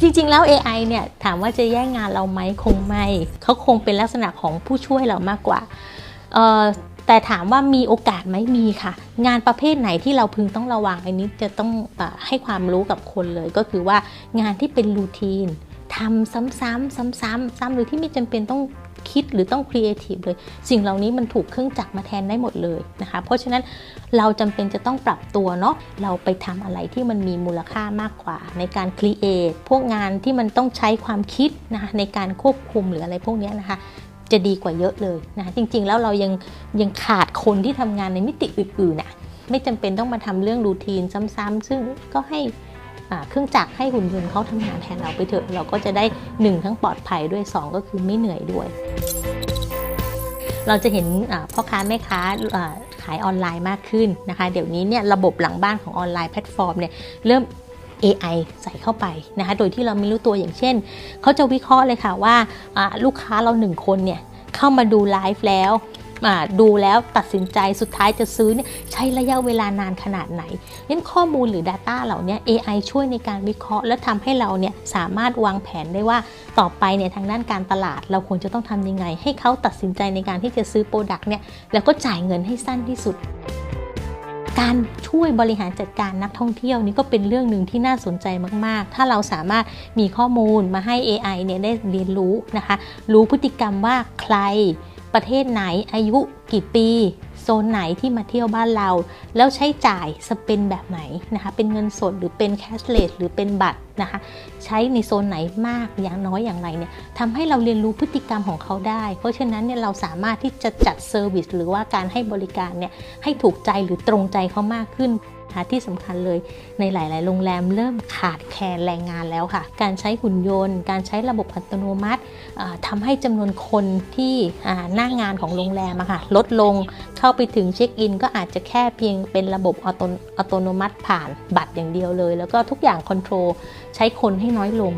จริงๆแล้ว AI เนี่ยถามว่าจะแย่งงานเราไหมคงไม่เขาคงเป็นลักษณะของผู้ช่วยเรามากกว่าแต่ถามว่ามีโอกาสไหมมีค่ะ งานประเภทไหนที่เราพึงต้องระวังอันนี้จะต้องอให้ความรู้กับคนเลย ก็คือว่างานที่เป็นรูทีนทำซ้ำๆซ้ำๆซ้ำหรือที่ไม่จำเป็นต้อง คิดหรือต้องครีเอทีฟเลย สิ่งเหล่านี้มันถูกเครื่องจักรมาแทนได้หมดเลยนะคะ เพราะฉะนั้นเราจำเป็นจะต้องปรับตัวเนาะเราไปทำอะไรที่มันมีมูลค่ามากกว่า ในการครีเอทพวกงานที่มันต้องใช้ความคิดนะคะในการควบคุมหรืออะไรพวกนี้นะคะจะดีกว่าเยอะเลยนะคะจริงๆ แล้วเรายังยังขาดคนที่ทำงานในมิติอื่นๆน่ะไม่จำเป็นต้องมาทำเรื่องรูทีนซ้ำๆซึ่งก็ให้ เครื่องจักรให้หุ่นยนต์เขาทำงานแทนเราไปเถอะ เราก็จะได้ 1 ทั้งปลอดภัยด้วย 2 ก็คือไม่เหนื่อยด้วย เราจะเห็นพ่อค้าแม่ค้าขายออนไลน์มากขึ้นนะคะ เดี๋ยวนี้เนี่ยระบบหลังบ้านของออนไลน์แพลตฟอร์มเนี่ยเริ่ม AI ใส่เข้าไปนะคะ โดยที่เราไม่รู้ตัวอย่างเช่น เขาจะวิเคราะห์เลยค่ะว่าลูกค้าเราหนึ่งคนเนี่ยเข้ามาดูไลฟ์แล้ว ดูแล้วตัดสินใจสุดท้ายจะซื้อเนี่ยใช้ระยะเวลานานขนาดไหนนั้นข้อมูลหรือ Data เหล่านี้ AI ช่วยในการวิเคราะห์ และทำให้เราเนี่ยสามารถวางแผนได้ว่าต่อไปเนี่ยทางด้านการตลาด เราควรจะต้องทำยังไง ให้เขาตัดสินใจในการที่จะซื้อโปรดักต์เนี่ยแล้วก็จ่ายเงินให้สั้นที่สุดการช่วยบริหารจัดการนักท่องเที่ยวนี่ก็เป็นเรื่องหนึ่งที่น่าสนใจมาก ๆ ถ้าเราสามารถมีข้อมูลมาให้ AI เนี่ยได้เรียนรู้นะคะ รู้พฤติกรรมว่าใคร ประเทศไหนอายุกี่ปี โซนไหนที่มาเที่ยวบ้านเรา แล้วใช้จ่ายสเปนแบบไหนนะคะ เป็นเงินสดหรือเป็นแคชเลสหรือเป็นบัตรนะคะ ใช้ในโซนไหนมากอย่างน้อยอย่างไรเนี่ยทำให้เราเรียนรู้พฤติกรรมของเขาได้ เพราะฉะนั้นเนี่ยเราสามารถที่จะจัดเซอร์วิสหรือว่าการให้บริการเนี่ยให้ถูกใจหรือตรงใจเขามากขึ้น นะคะที่สำคัญเลยในหลาย ๆ โรงแรมเริ่มขาดแคลนแรงงานแล้วค่ะ การใช้หุ่นยนต์ การใช้ระบบอัตโนมัติอ่าทำให้จำนวนคนที่อ่าหน้างงานของโรงแรมอะค่ะลดลงเข้าไปถึงเช็คอิน ก็อาจจะแค่เพียงเป็นระบบอัตโนมัติผ่านบัตรอย่างเดียวเลย แล้วก็ทุกอย่างคอนโทรลใช้คนให้น้อยลง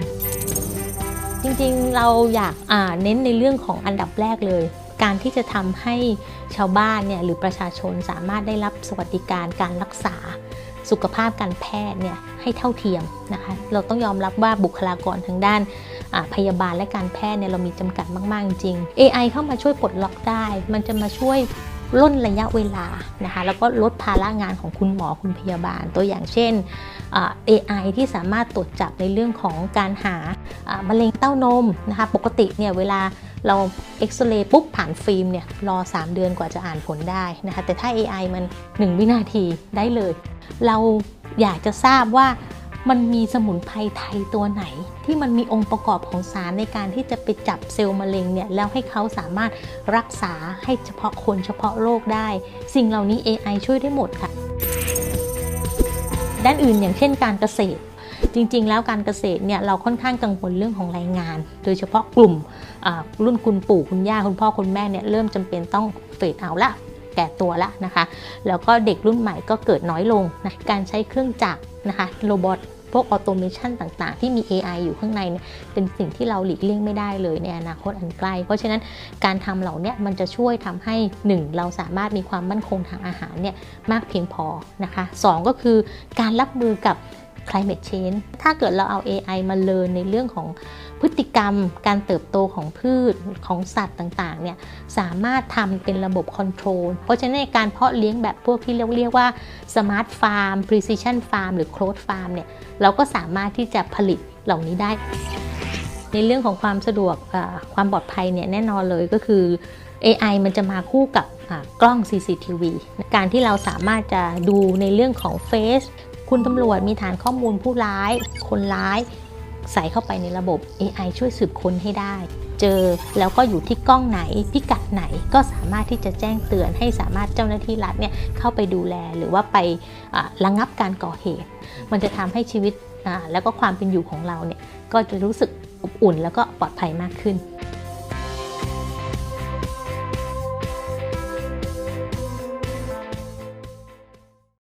จริง ๆ เราอยากเน้นในเรื่องของอันดับแรกเลย การที่จะทำให้ ชาวบ้านเนี่ยหรือประชาชนสามารถได้รับสวัสดิการการรักษาสุขภาพการแพทย์เนี่ยให้เท่าเทียมนะคะเราต้องยอมรับว่าบุคลากรทางด้านพยาบาลและการแพทย์เนี่ยเรามีจำกัดมาก ๆ จริง AI เข้ามาช่วยปลดล็อกได้ มันจะมาช่วยล่นระยะเวลานะคะแล้วก็ลดภาระงานของคุณหมอคุณพยาบาล ตัวอย่างเช่น AI ที่สามารถตรวจจับในเรื่องของการหามะเร็งเต้านมนะคะปกติเนี่ยเวลา เราเอ็กซเรย์ปุ๊บผ่านฟิล์มเนี่ยรอ 3 เดือนกว่าจะอ่านผลได้นะคะแต่ถ้า AI มัน 1 วินาทีได้เลย เราอยากจะทราบว่ามันมีสมุนไพรไทยตัวไหน ที่มันมีองค์ประกอบของสารในการที่จะไปจับเซลล์มะเร็งเนี่ยแล้วให้เขาสามารถรักษาให้เฉพาะคนเฉพาะโรคได้ สิ่งเหล่านี้ AI ช่วยได้หมดค่ะ ด้านอื่นอย่างเช่นการเกษตร จริง ๆ แล้วการเกษตรเนี่ยเราค่อนข้างกังวลเรื่องของแรงงาน โดยเฉพาะกลุ่มรุ่นคุณปู่คุณย่าคุณพ่อคุณแม่เนี่ยเริ่มจำเป็นต้องเฟดเอาละแก่ตัวละนะคะ แล้วก็เด็กรุ่นใหม่ก็เกิดน้อยลงนะการใช้เครื่องจักรนะคะโรบอทพวกออโตเมชันต่างๆ ที่มี AI อยู่ข้างในเนี่ยเป็นสิ่งที่เราหลีกเลี่ยงไม่ได้เลยในอนาคตอันใกล้ เพราะฉะนั้นการทำเหล่านี้มันจะช่วยทำให้ 1. เราสามารถมีความมั่นคงทางอาหารเนี่ยมากเพียงพอนะคะสองก็คือการรับมือกับ climate change ถ้าเกิดเราเอา AI มาเรียนในเรื่องของพฤติกรรม การเติบโตของพืชของสัตว์ต่างๆเนี่ยสามารถทำเป็นระบบคอนโทรลเพราะฉะนั้นการเพาะเลี้ยงแบบพวกที่เรียกเรียกว่า smart farm precision farm หรือ closed farm เนี่ยเราก็สามารถที่จะผลิตเหล่านี้ได้ ในเรื่องของความสะดวกความปลอดภัยเนี่ยแน่นอนเลยก็คือ AI มันจะมาคู่กับกล้อง CCTV การที่เราสามารถจะดูในเรื่องของ Face คุณตำรวจมีฐานข้อมูลผู้ร้าย คนร้าย ใส่เข้าไปในระบบ AI ช่วยสืบค้นให้ได้ เจอแล้วก็อยู่ที่กล้องไหน พิกัดไหนก็สามารถที่จะแจ้งเตือนให้สามารถเจ้าหน้าที่รัฐเนี่ยเข้าไปดูแลหรือว่าไประระงับการก่อเหตุ มันจะทำให้ชีวิตแล้วก็ความเป็นอยู่ของเราเนี่ยก็จะรู้สึกอบอุ่นแล้วก็ปลอดภัยมากขึ้น